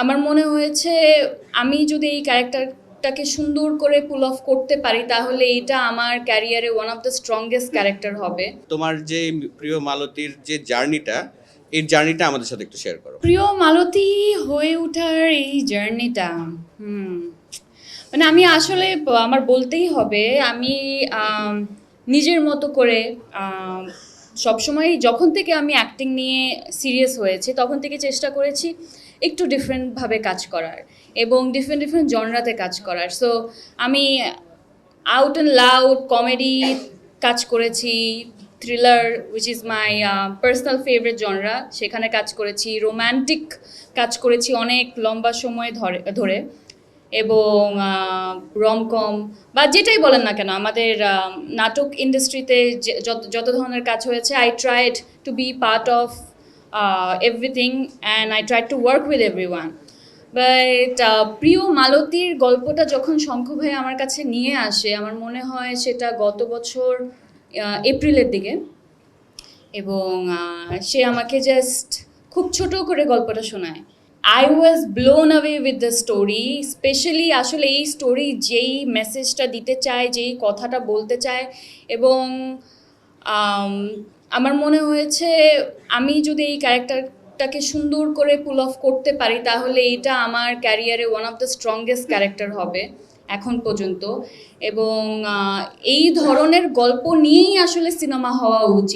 আমার মনে হয়েছে আমি যদি এই ক্যারেক্টারটাকে সুন্দর করে পুল অফ করতে পারি তাহলে এটা আমার ক্যারিয়ারে one of the strongest character হবে। তোমার যে প্রিয় মালতীর যে জার্নিটা এই জার্নিটা আমাদের সাথে একটু শেয়ার করো। প্রিয় মালতী হয়ে ওঠার এই জার্নিটা হুম মানে আমি আসলে আমার বলতেই হবে আমি নিজের মতো করে সবসময় যখন থেকে আমি অ্যাক্টিং নিয়ে সিরিয়াস হয়েছি, তখন থেকে চেষ্টা করেছি একটু ডিফারেন্টভাবে কাজ করার এবং ডিফারেন্ট ডিফারেন্ট জনরাতে কাজ করার। সো আমি আউট অ্যান্ড লাউড কমেডি কাজ করেছি thriller which is my personal favourite genre সেখানে কাজ করেছি রোম্যান্টিক কাজ করেছি অনেক লম্বা সময় ধরে ধরে। এবং রমকম বা যেটাই বলেন না কেন, আমাদের নাটক ইন্ডাস্ট্রিতে যত ধরনের কাজ হয়েছে I tried to be part of everything and I tried to work with every one but প্রিয় মালতীর গল্পটা যখন শঙ্খ ভাই আমার কাছে নিয়ে আসে, আমার মনে হয় সেটা গত বছর এপ্রিলের দিকে। এবং সে আমাকে জাস্ট খুব ছোট করে গল্পটা শোনায়। I was blown away with the story specially আসলে এই স্টোরি যেই মেসেজটা দিতে চায়, যেই কথাটা বলতে চায় এবং আমার মনে হয়েছে আমি যদি এই ক্যারেক্টারটাকে সুন্দর করে পুল অফ করতে পারি, তাহলে এটা আমার ক্যারিয়ারে one of the strongest character হবে এখন পর্যন্ত এবং এই ধরনের গল্প নিয়েই আসলে সিনেমা হওয়া উচিত।